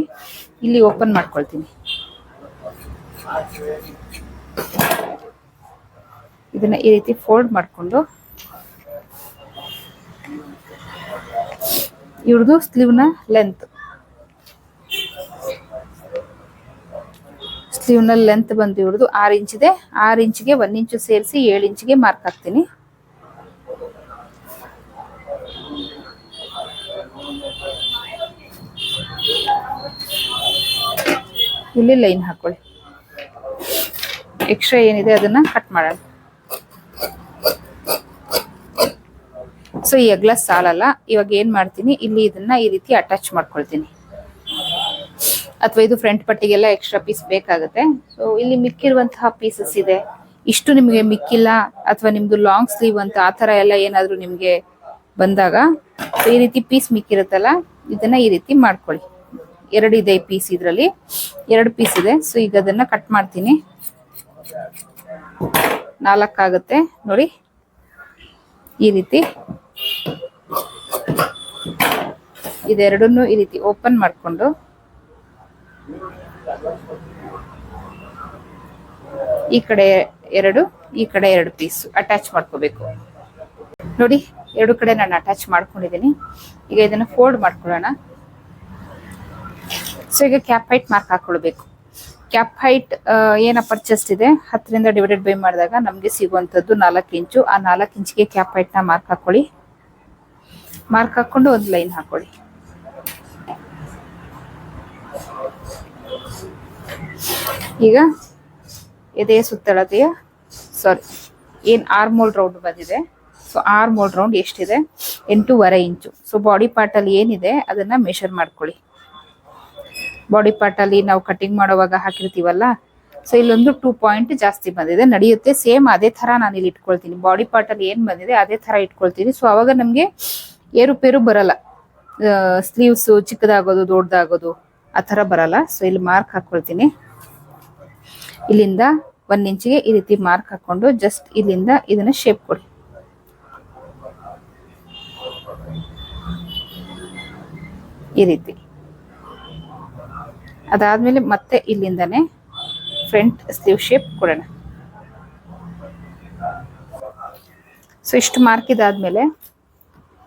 ಇಲ್ಲಿ ಓಪನ್ ಮಾಡ್ಕೊಳ್ತೀನಿ. ಇದನ್ನ ಈ ರೀತಿ ಫೋಲ್ಡ್ ಮಾಡಿಕೊಂಡು ಇವ್ರದ್ದು ಸ್ಲೀವ್ನ ಲೆಂತ್ ಸ್ಲೀವ್ನ ಲೆಂತ್ ಬಂದು ಇವ್ರದ್ದು ಆರು ಇಂಚಿದೆ ಆರು ಇಂಚಿಗೆ ಒಂದು ಇಂಚು ಸೇರಿಸಿ ಏಳು ಇಂಚಿಗೆ ಮಾರ್ಕ್ ಹಾಕ್ತೀನಿ. ಇಲ್ಲಿ ಲೈನ್ ಹಾಕೊಳ್ಳಿ. ಎಕ್ಸ್ಟ್ರಾ ಏನಿದೆ ಅದನ್ನ ಕಟ್ ಮಾಡೋಣ. ಸೊ ಈ ಅಗ್ಲಾಸ್ ಸಾಲಲ್ಲ. ಇವಾಗ ಏನ್ ಮಾಡ್ತೀನಿ? ಇಲ್ಲಿ ಇದನ್ನ ಈ ರೀತಿ ಅಟ್ಯಾಚ್ ಮಾಡ್ಕೊಳ್ತೀನಿ. ಅಥವಾ ಇದು ಫ್ರಂಟ್ ಪಟ್ಟಿಗೆಲ್ಲ ಎಕ್ಸ್ಟ್ರಾ ಪೀಸ್ ಬೇಕಾಗುತ್ತೆ. ಸೊ ಇಲ್ಲಿ ಮಿಕ್ಕಿರುವಂತಹ ಪೀಸಸ್ ಇದೆ. ಇಷ್ಟು ನಿಮಗೆ ಮಿಕ್ಕಿಲ್ಲ ಅಥವಾ ನಿಮ್ದು ಲಾಂಗ್ ಸ್ಲೀವ್ ಅಂತ ಆ ತರ ಎಲ್ಲ ಏನಾದ್ರೂ ನಿಮ್ಗೆ ಬಂದಾಗ, ಈ ರೀತಿ ಪೀಸ್ ಮಿಕ್ಕಿರುತ್ತಲ್ಲ, ಇದನ್ನ ಈ ರೀತಿ ಮಾಡ್ಕೊಳ್ಳಿ. ಎರಡು ಇದೆ ಪೀಸ್ ಇದ್ರಲ್ಲಿ. ಎರಡು ಪೀಸ್ ಇದೆ. ಸೊ ಈಗ ಅದನ್ನ ಕಟ್ ಮಾಡ್ತೀನಿ. ನಾಲ್ಕಾಗುತ್ತೆ. ನೋಡಿ. ಈ ರೀತಿ ಇದೆರಡನ್ನು ಈ ರೀತಿ ಓಪನ್ ಮಾಡ್ಕೊಂಡು ಈ ಕಡೆ ಎರಡು, ಈ ಕಡೆ ಎರಡು ಪೀಸ್ ಅಟ್ಯಾಚ್ ಮಾಡ್ಕೋಬೇಕು. ನೋಡಿ, ಎರಡು ಕಡೆ ನಾನು ಅಟ್ಯಾಚ್ ಮಾಡ್ಕೊಂಡಿದ್ದೀನಿ. ಈಗ ಇದನ್ನ ಫೋಲ್ಡ್ ಮಾಡ್ಕೊಳ್ಳೋಣ. ಸೊ ಈಗ ಕ್ಯಾಪ್ ಹೈಟ್ ಮಾರ್ಕ್ ಹಾಕೊಳ್ಬೇಕು. ಕ್ಯಾಪ್ ಹೈಟ್ ಏನ ಪರ್ಚೇಸ್ ಇದೆ? ಹತ್ತರಿಂದ ಡಿವೈಡೆಡ್ ಬೈ ಮಾಡಿದಾಗ ನಮಗೆ ಸಿಗುವಂಥದ್ದು ನಾಲ್ಕು ಇಂಚು. ಆ ನಾಲ್ಕು ಇಂಚಿಗೆ ಕ್ಯಾಪ್ ಹೈಟ್ನ ಮಾರ್ಕ್ ಹಾಕೊಳ್ಳಿ. ಮಾರ್ಕ್ ಹಾಕೊಂಡು ಒಂದು ಲೈನ್ ಹಾಕೊಳ್ಳಿ ಈಗ ಎದೆಯ ಸುತ್ತಳತೆಯ ಸಾರಿ ಏನ್ ಆರ್ಮೋಲ್ ರೌಂಡ್ ಬಂದಿದೆ. ಸೊ ಆರ್ಮೋಲ್ ರೌಂಡ್ ಎಷ್ಟಿದೆ? ಎಂಟೂವರೆ ಇಂಚು. ಸೊ ಬಾಡಿ ಪಾರ್ಟ್ ಅಲ್ಲಿ ಏನಿದೆ? ಅದನ್ನ ಮೆಷರ್ ಮಾಡ್ಕೊಳ್ಳಿ. ಬಾಡಿ ಪಾರ್ಟ್ ಅಲ್ಲಿ ನಾವು ಕಟಿಂಗ್ ಮಾಡುವಾಗ ಹಾಕಿರ್ತೀವಲ್ಲ? ಸೊ ಇಲ್ಲೊಂದು ಟೂ ಪಾಯಿಂಟ್ ಜಾಸ್ತಿ ಬಂದಿದೆ. ನಡೆಯುತ್ತೆ. ಸೇಮ್ ಅದೇ ತರ ನಾನು ಇಲ್ಲಿ ಇಟ್ಕೊಳ್ತೀನಿ. ಬಾಡಿ ಪಾರ್ಟ್ ಅಲ್ಲಿ ಏನ್ ಬಂದಿದೆ, ಅದೇ ತರ ಇಟ್ಕೊಳ್ತೀನಿ. ಸೊ ಅವಾಗ ನಮ್ಗೆ ಏರುಪೇರು ಬರಲ್ಲ. ಸ್ಲೀವ್ಸ್ ಚಿಕ್ಕದಾಗೋದು, ದೊಡ್ಡದಾಗೋದು, ಆ ಥರ ಬರಲ್ಲ. ಸೊ ಇಲ್ಲಿ ಮಾರ್ಕ್ ಹಾಕ್ಕೊಳ್ತೀನಿ ಇಲ್ಲಿಂದ ಒನ್ ಇಂಚಿಗೆ ಈ ರೀತಿ ಮಾರ್ಕ್ ಹಾಕೊಂಡು ಜಸ್ಟ್ ಇಲ್ಲಿಂದ ಇದನ್ನ ಶೇಪ್ ಕೊಡಿ. ಈ ರೀತಿ. ಅದಾದ್ಮೇಲೆ ಮತ್ತೆ ಇಲ್ಲಿಂದಾನೆ ಫ್ರಂಟ್ ಸ್ಲೀವ್ ಶೇಪ್ ಕೊಡೋಣ. ಸೊ ಇಷ್ಟು ಮಾರ್ಕ್ ಇದಾದ್ಮೇಲೆ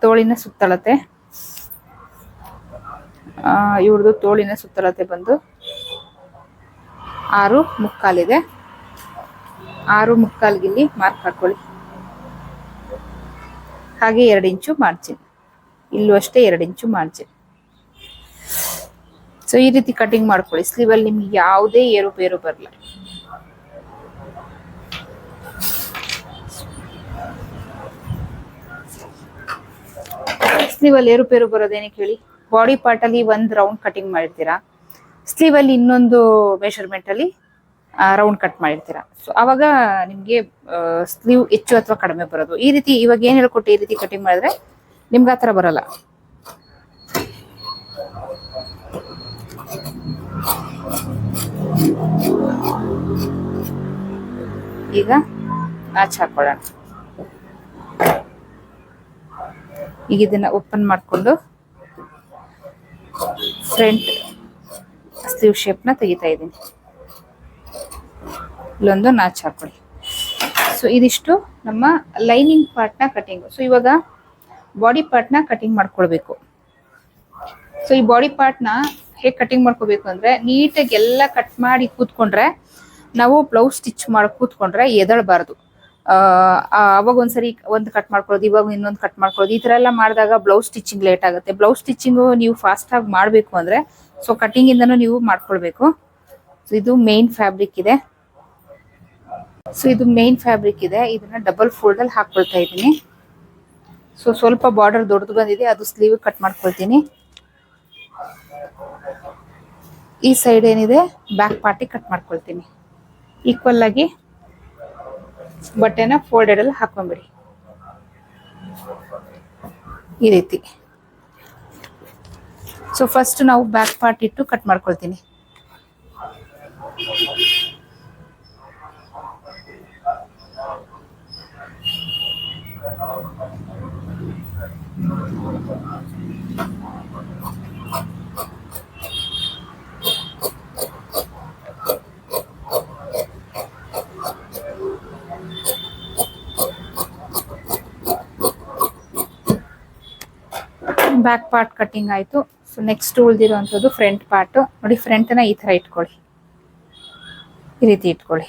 ತೋಳಿನ ಸುತ್ತಳತೆ. ಇವ್ರದ್ದು ತೋಳಿನ ಸುತ್ತಳತೆ ಬಂದು ಆರು ಮುಕ್ಕಾಲಿದೆ. ಆರು ಮುಕ್ಕಾಲ್ಗೆ ಇಲ್ಲಿ ಮಾರ್ಕ್ ಹಾಕೊಳ್ಳಿ. ಹಾಗೆ ಎರಡು ಇಂಚು ಮಾರ್ಜಿನ್ ಇಲ್ಲೂ ಅಷ್ಟೇ ಎರಡು ಇಂಚು ಮಾರ್ಜಿನ್ ಸೊ ಈ ರೀತಿ ಕಟಿಂಗ್ ಮಾಡ್ಕೊಳ್ಳಿ. ಸ್ಲೀವಲ್ಲಿ ನಿಮ್ಗೆ ಯಾವುದೇ ಏರುಪೇರು ಬರಲ್ಲ. ಸ್ಲೀವ್ ಅಲ್ಲಿ ಏರುಪೇರು ಬರೋದೇನಕ್ಕೆ ಹೇಳಿ ಬಾಡಿ ಪಾರ್ಟ್ ಅಲ್ಲಿ ಒಂದ್ ರೌಂಡ್ ಕಟಿಂಗ್ ಮಾಡಿರ್ತೀರಾ? ಸ್ಲೀವ್ ಅಲ್ಲಿ ಇನ್ನೊಂದು ಮೆಷರ್ಮೆಂಟ್ ಅಲ್ಲಿ ರೌಂಡ್ ಕಟ್ ಮಾಡಿರ್ತೀರಾ? ಸೊ ಅವಾಗ ನಿಮ್ಗೆ ಸ್ಲೀವ್ ಹೆಚ್ಚು ಅಥವಾ ಕಡಿಮೆ ಬರೋದು. ಈ ರೀತಿ ಇವಾಗ ಏನ್ ಹೇಳ್ಕೊಟ್ಟು ಈ ರೀತಿ ಕಟಿಂಗ್ ಮಾಡಿದ್ರೆ ನಿಮ್ಗೆ ಆತರ ಬರಲ್ಲ. ಈಗ ನಾಚ್ ಹಾಕೊಳ್ಳೋಣ. ಈಗ ಇದನ್ನ ಓಪನ್ ಮಾಡಿಕೊಂಡು ಫ್ರಂಟ್ ಸ್ಲೀವ್ ಶೇಪ್ನ ತೆಗಿತಾ ಇದ್ದೀನಿ. ಇಲ್ಲೊಂದು ನಾಚ್ ಹಾಕೊಳ್ಳಿ. ಸೊ ಇದಿಷ್ಟು ನಮ್ಮ ಲೈನಿಂಗ್ ಪಾರ್ಟ್ನ ಕಟಿಂಗ್ ಸೊ ಇವಾಗ ಬಾಡಿ ಪಾರ್ಟ್ನ ಕಟಿಂಗ್ ಮಾಡ್ಕೊಳ್ಬೇಕು. ಸೊ ಈ ಬಾಡಿ ಪಾರ್ಟ್ನ ಹೇಗೆ ಕಟಿಂಗ್ ಮಾಡ್ಕೋಬೇಕು ಅಂದ್ರೆ ನೀಟಾಗಿ ಎಲ್ಲ ಕಟ್ ಮಾಡಿ ಕೂತ್ಕೊಂಡ್ರೆ ನಾವು ಬ್ಲೌಸ್ ಸ್ಟಿಚ್ ಮಾಡಿ ಕೂತ್ಕೊಂಡ್ರೆ ಎದಳಬಾರ್ದು. ಅವಾಗ ಒಂದ್ಸರಿ ಒಂದು ಕಟ್ ಮಾಡ್ಕೊಳ್ಳೋದು, ಇವಾಗ ಇನ್ನೊಂದು ಕಟ್ ಮಾಡ್ಕೊಳ್ಳೋದು, ಈ ತರ ಎಲ್ಲ ಮಾಡಿದಾಗ ಬ್ಲೌಸ್ ಸ್ಟಿಚಿಂಗ್ ಲೇಟ್ ಆಗುತ್ತೆ. ಬ್ಲೌಸ್ ಸ್ಟಿಚಿಂಗ್ ನೀವು ಫಾಸ್ಟ್ ಆಗಿ ಮಾಡಬೇಕು ಅಂದ್ರೆ ಸೊ ಕಟಿಂಗ್ ಇಂದನೂ ನೀವು ಮಾಡ್ಕೊಳ್ಬೇಕು. ಸೊ ಇದು ಮೇನ್ ಫ್ಯಾಬ್ರಿಕ್ ಇದೆ. ಸೊ ಇದು ಮೇನ್ ಫ್ಯಾಬ್ರಿಕ್ ಇದೆ. ಇದನ್ನ ಡಬಲ್ ಫೋಲ್ಡ್ ಅಲ್ಲಿ ಹಾಕೊಳ್ತಾ ಇದ್ದೀನಿ. ಸೊ ಸ್ವಲ್ಪ ಬಾರ್ಡರ್ ದೊಡ್ಡದು ಬಂದಿದೆ, ಅದು ಸ್ಲೀವ್ ಕಟ್ ಮಾಡ್ಕೊಳ್ತೀನಿ. ಈ ಸೈಡ್ ಏನಿದೆ ಬ್ಯಾಕ್ ಪಾರ್ಟಿ ಕಟ್ ಮಾಡ್ಕೊಳ್ತೀನಿ. ಈಕ್ವಲ್ ಆಗಿ ಬಟ್ಟೆನ ಫೋಲ್ಡೆಡ್ ಹಾಕೊಂಬಿಡಿ. ಈ ರೀತಿ. ಸೊ ಫಸ್ಟ್ ನಾವು ಬ್ಯಾಕ್ ಪಾರ್ಟ್ ಇಟ್ಟು ಕಟ್ ಮಾಡ್ಕೊಳ್ತೀನಿ. ಬ್ಯಾಕ್ ಪಾರ್ಟ್ ಕಟ್ಟಿಂಗ್ ಆಯ್ತು. ಸೊ ನೆಕ್ಸ್ಟ್ ಉಳಿದಿರುವಂಥದ್ದು ಫ್ರಂಟ್ ಪಾರ್ಟ್ ನೋಡಿ ಫ್ರಂಟ್ನ ಈ ತರ ಇಟ್ಕೊಳ್ಳಿ. ಈ ರೀತಿ ಇಟ್ಕೊಳ್ಳಿ.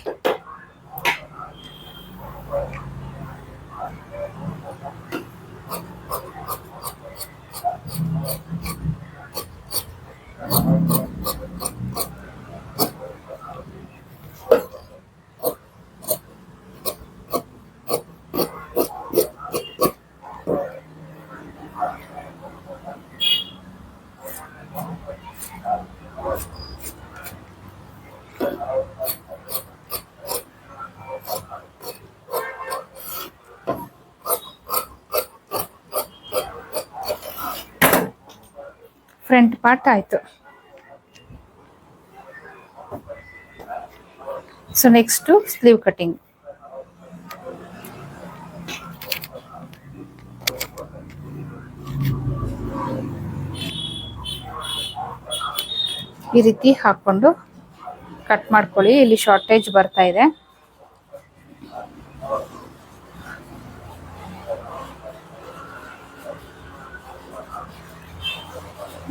ಪಾರ್ಟ್ ಆಯ್ತು. ಸೊ ನೆಕ್ಸ್ಟ್ ಸ್ಲೀವ್ ಕಟಿಂಗ್ ಈ ರೀತಿ ಹಾಕೊಂಡು ಕಟ್ ಮಾಡ್ಕೊಳ್ಳಿ. ಇಲ್ಲಿ ಶಾರ್ಟೇಜ್ ಬರ್ತಾ ಇದೆ.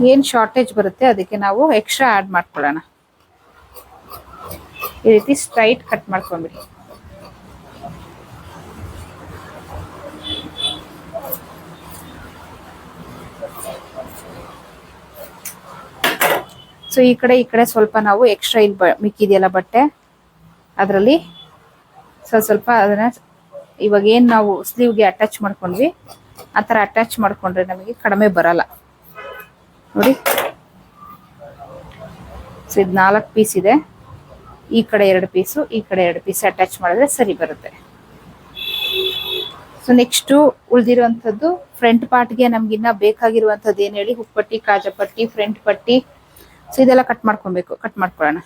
ಏನ್ ಶಾರ್ಟೇಜ್ ಬರುತ್ತೆ ಅದಕ್ಕೆ ನಾವು ಎಕ್ಸ್ಟ್ರಾ ಆ್ಯಡ್ ಮಾಡ್ಕೊಳ್ಳೋಣ. ಈ ರೀತಿ ಸ್ಟ್ರೈಟ್ ಕಟ್ ಮಾಡ್ಕೊಂಬಿಡಿ ಸೊ ಈ ಕಡೆ ಈ ಕಡೆ ಸ್ವಲ್ಪ ನಾವು ಎಕ್ಸ್ಟ್ರಾ ಇಲ್ಲಿ ಬ- ಮಿಕ್ಕಿದೆಯಲ್ಲ ಬಟ್ಟೆ? ಅದರಲ್ಲಿ ಸ್ವಲ್ಪ ಸ್ವಲ್ಪ ಅದನ್ನ ಇವಾಗ ಏನು ನಾವು ಸ್ಲೀವ್ಗೆ ಅಟ್ಯಾಚ್ ಮಾಡ್ಕೊಂಡ್ವಿ, ಆ ಥರ ಅಟ್ಯಾಚ್ ಮಾಡ್ಕೊಂಡ್ರೆ ನಮಗೆ ಕಡಿಮೆ ಬರಲ್ಲ. ನೋಡಿ. ಸೊ ಇದು ನಾಲ್ಕು ಪೀಸ್ ಇದೆ. ಈ ಕಡೆ ಎರಡು ಪೀಸು ಈ ಕಡೆ ಎರಡು ಪೀಸ್ ಅಟ್ಯಾಚ್ ಮಾಡಿದ್ರೆ ಸರಿ ಬರುತ್ತೆ. ಸೊ ನೆಕ್ಸ್ಟು ಉಳಿದಿರುವಂಥದ್ದು ಫ್ರಂಟ್ ಪಾರ್ಟ್ಗೆ ನಮ್ಗಿನ್ನ ಬೇಕಾಗಿರುವಂಥದ್ದು ಏನು ಹೇಳಿ? ಹುಪ್ಪಟ್ಟಿ ಕಾಜಪಟ್ಟಿ ಫ್ರಂಟ್ ಪಟ್ಟಿ ಸೊ ಇದೆಲ್ಲ ಕಟ್ ಮಾಡ್ಕೊಬೇಕು. ಕಟ್ ಮಾಡ್ಕೊಳ್ಳೋಣ.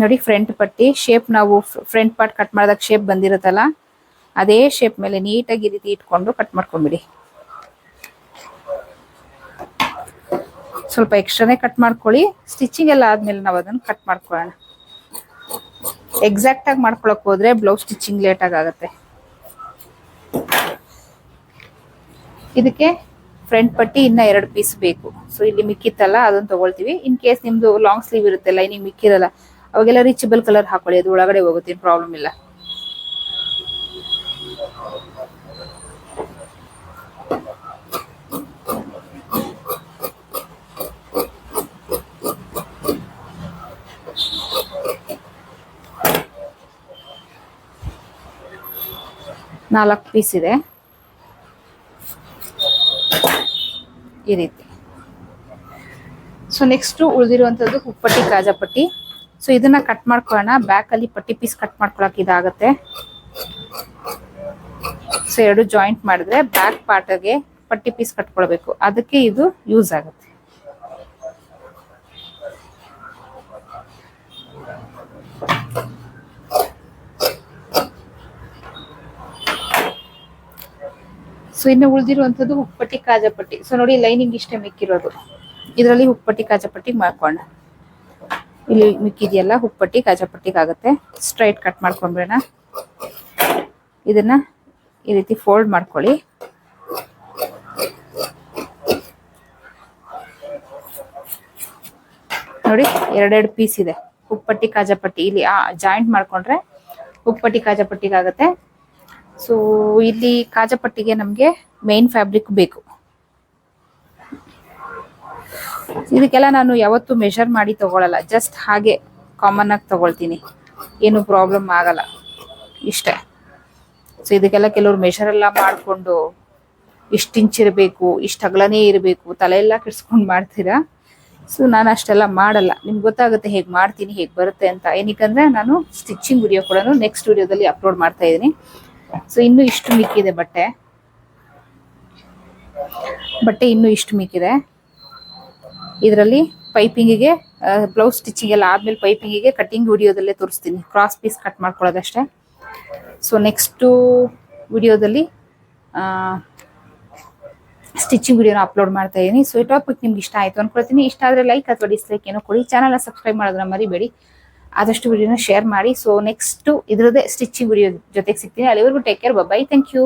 ನೋಡಿ ಫ್ರಂಟ್ ಪಟ್ಟಿ ಶೇಪ್ ನಾವು ಫ್ರಂಟ್ ಪಾರ್ಟ್ ಕಟ್ ಮಾಡಿದಾಗ ಶೇಪ್ ಬಂದಿರುತ್ತಲ್ಲ, ಅದೇ ಶೇಪ್ ಮೇಲೆ ನೀಟಾಗಿ ರೀತಿ ಇಟ್ಕೊಂಡು ಕಟ್ ಮಾಡ್ಕೊಂಬಿಡಿ. ಸ್ವಲ್ಪ ಎಕ್ಸ್ಟ್ರಾನೇ ಕಟ್ ಮಾಡ್ಕೊಳ್ಳಿ. ಸ್ಟಿಚಿಂಗ್ ಎಲ್ಲ ಆದ್ಮೇಲೆ ನಾವು ಅದನ್ನ ಕಟ್ ಮಾಡ್ಕೊಳ್ಳೋಣ. ಎಕ್ಸಾಕ್ಟ್ ಆಗಿ ಮಾಡ್ಕೊಳಕ್ ಹೋದ್ರೆ ಬ್ಲೌಸ್ ಸ್ಟಿಚಿಂಗ್ ಲೇಟ್ ಆಗುತ್ತೆ. ಇದಕ್ಕೆ ಫ್ರಂಟ್ ಪಟ್ಟಿ ಇನ್ನ ಎರಡು ಪೀಸ್ ಬೇಕು. ಸೊ ಇಲ್ಲಿ ಮಿಕ್ಕಿತ್ತಲ್ಲ, ಅದನ್ನ ತಗೊಳ್ತೀವಿ. ಇನ್ ಕೇಸ್ ನಿಮ್ದು ಲಾಂಗ್ ಸ್ಲೀವ್ ಇರುತ್ತೆ ಲೈನಿಂಗ್ ಮಿಕ್ಕಿರಲ್ಲ, ಅವಾಗೆಲ್ಲ ರಿಚಬಲ್ ಕಲರ್ ಹಾಕೊಳ್ಳಿ, ಅದು ಒಳಗಡೆ ಹೋಗುತ್ತೆ ಪ್ರಾಬ್ಲಮ್ ಇಲ್ಲ. ನಾಲ್ಕು ಪೀಸ್ ಇದೆ. ಈ ರೀತಿ. ಸೊ ನೆಕ್ಸ್ಟ್ ಉಳಿದಿರುವಂಥದ್ದು ಹುಪ್ಪಟ್ಟಿ ಕಾಜಾಪಟ್ಟಿ ಸೊ ಇದನ್ನ ಕಟ್ ಮಾಡ್ಕೊಳ್ಳೋಣ. ಬ್ಯಾಕ್ ಅಲ್ಲಿ ಪಟ್ಟಿ ಪೀಸ್ ಕಟ್ ಮಾಡ್ಕೊಳಕ್ಕೆ ಇದಾಗುತ್ತೆ. ಸೊ ಎರಡು ಜಾಯಿಂಟ್ ಮಾಡಿದ್ರೆ ಬ್ಯಾಕ್ ಪಾರ್ಟ್ಗೆ ಪಟ್ಟಿ ಪೀಸ್ ಕಟ್ಕೊಳ್ಬೇಕು ಅದಕ್ಕೆ ಇದು ಯೂಸ್ ಆಗುತ್ತೆ. ಸೊ ಇನ್ನು ಉಳಿದಿರುವಂಥದ್ದು ಹುಪ್ಪಟ್ಟಿ ಕಾಜಪಟ್ಟಿ ಸೊ ನೋಡಿ ಲೈನಿಂಗ್ ಇಷ್ಟೇ ಮಿಕ್ಕಿರೋದು. ಇದರಲ್ಲಿ ಹುಪ್ಪಟ್ಟಿ ಕಾಜಪಟ್ಟಿ ಮಾಡ್ಕೊಂಡ ಇಲ್ಲಿ ಮಿಕ್ಕಿದೆಯಲ್ಲ ಹುಪ್ಪಟ್ಟಿ ಕಾಜಾಪಟ್ಟಿಗಾಗುತ್ತೆ ಸ್ಟ್ರೈಟ್ ಕಟ್ ಮಾಡ್ಕೊಂಡ್ಬಿಡೋಣ. ಇದನ್ನ ಈ ರೀತಿ ಫೋಲ್ಡ್ ಮಾಡ್ಕೊಳ್ಳಿ. ನೋಡಿ, ಎರಡೆರಡು ಪೀಸ್ ಇದೆ. ಉಪ್ಪಟ್ಟಿ ಕಾಜಪಟ್ಟಿ ಇಲ್ಲಿ ಜಾಯಿಂಟ್ ಮಾಡ್ಕೊಂಡ್ರೆ ಉಪ್ಪಟ್ಟಿ ಕಾಜಾಪಟ್ಟಿಗಾಗತ್ತೆ ಸೊ ಇಲ್ಲಿ ಕಾಜಪಟ್ಟಿಗೆ ನಮಗೆ ಮೇನ್ ಫ್ಯಾಬ್ರಿಕ್ ಬೇಕು. ಇದಕ್ಕೆಲ್ಲ ನಾನು ಯಾವತ್ತೂ ಮೆಷರ್ ಮಾಡಿ ತಗೊಳಲ್ಲ. ಜಸ್ಟ್ ಹಾಗೆ ಕಾಮನ್ ಆಗಿ ತಗೊಳ್ತೀನಿ. ಏನು ಪ್ರಾಬ್ಲಮ್ ಆಗಲ್ಲ. ಇಷ್ಟೇ. ಸೊ ಇದಕ್ಕೆಲ್ಲ ಕೆಲವ್ರು ಮೆಷರ್ ಎಲ್ಲ ಮಾಡಿಕೊಂಡು ಇಷ್ಟು ಇಂಚ್ ಇರಬೇಕು, ಇಷ್ಟು ಅಗಲನೇ ಇರಬೇಕು, ತಲೆ ಎಲ್ಲ ಕೆಡ್ಸ್ಕೊಂಡು ಮಾಡ್ತೀರಾ? ಸೊ ನಾನು ಅಷ್ಟೆಲ್ಲ ಮಾಡಲ್ಲ. ನಿಮ್ಗೆ ಗೊತ್ತಾಗುತ್ತೆ ಹೇಗೆ ಮಾಡ್ತೀನಿ, ಹೇಗೆ ಬರುತ್ತೆ ಅಂತ. ಏನಕ್ಕಂದ್ರೆ ನಾನು ಸ್ಟಿಚಿಂಗ್ ವಿಡಿಯೋ ಕೂಡ ನೆಕ್ಸ್ಟ್ ವಿಡಿಯೋದಲ್ಲಿ ಅಪ್ಲೋಡ್ ಮಾಡ್ತಾ ಇದ್ದೀನಿ. ಸೊ ಇನ್ನು ಇಷ್ಟು ಮಿಕ್ಕಿದೆ ಬಟ್ಟೆ. ಬಟ್ಟೆ ಇನ್ನು ಇಷ್ಟು ಮಿಕ್ಕಿದೆ. ಇದರಲ್ಲಿ ಪೈಪಿಂಗಿಗೆ ಬ್ಲೌಸ್ ಸ್ಟಿಚಿಂಗ್ ಎಲ್ಲ ಆದ್ಮೇಲೆ ಪೈಪಿಂಗಿಗೆ ಕಟಿಂಗ್ ವಿಡಿಯೋದಲ್ಲೇ ತೋರಿಸ್ತೀನಿ. ಕ್ರಾಸ್ ಪೀಸ್ ಕಟ್ ಮಾಡ್ಕೊಳ್ಳೋದಷ್ಟೇ. ಸೊ ನೆಕ್ಸ್ಟು ವಿಡಿಯೋದಲ್ಲಿ ಸ್ಟಿಚಿಂಗ್ ವಿಡಿಯೋನ ಅಪ್ಲೋಡ್ ಮಾಡ್ತಾ ಇದ್ದೀನಿ ಸೊ ಈ ಟಾಪಿಕ್ ನಿಮ್ಗೆ ಇಷ್ಟ ಆಯಿತು ಅನ್ಕೊಳ್ತೀನಿ. ಇಷ್ಟ ಆದರೆ ಲೈಕ್ ಅಥವಾ ಡಿಸ್ಲೈಕ್ ಏನೋ ಕೊಡಿ. ಚಾನಲ್ನ ಸಬ್ಸ್ಕ್ರೈಬ್ ಮಾಡೋದನ್ನ ಮರಿಬೇಡಿ. ಆದಷ್ಟು ವಿಡಿಯೋನ ಶೇರ್ ಮಾಡಿ. ಸೊ ನೆಕ್ಸ್ಟು ಇದ್ರದೇ ಸ್ಟಿಚಿಂಗ್ ವಿಡಿಯೋ ಜೊತೆಗೆ ಸಿಗ್ತೀನಿ. ಅಲ್ಲಿವರೆಗೂ take care bye thank you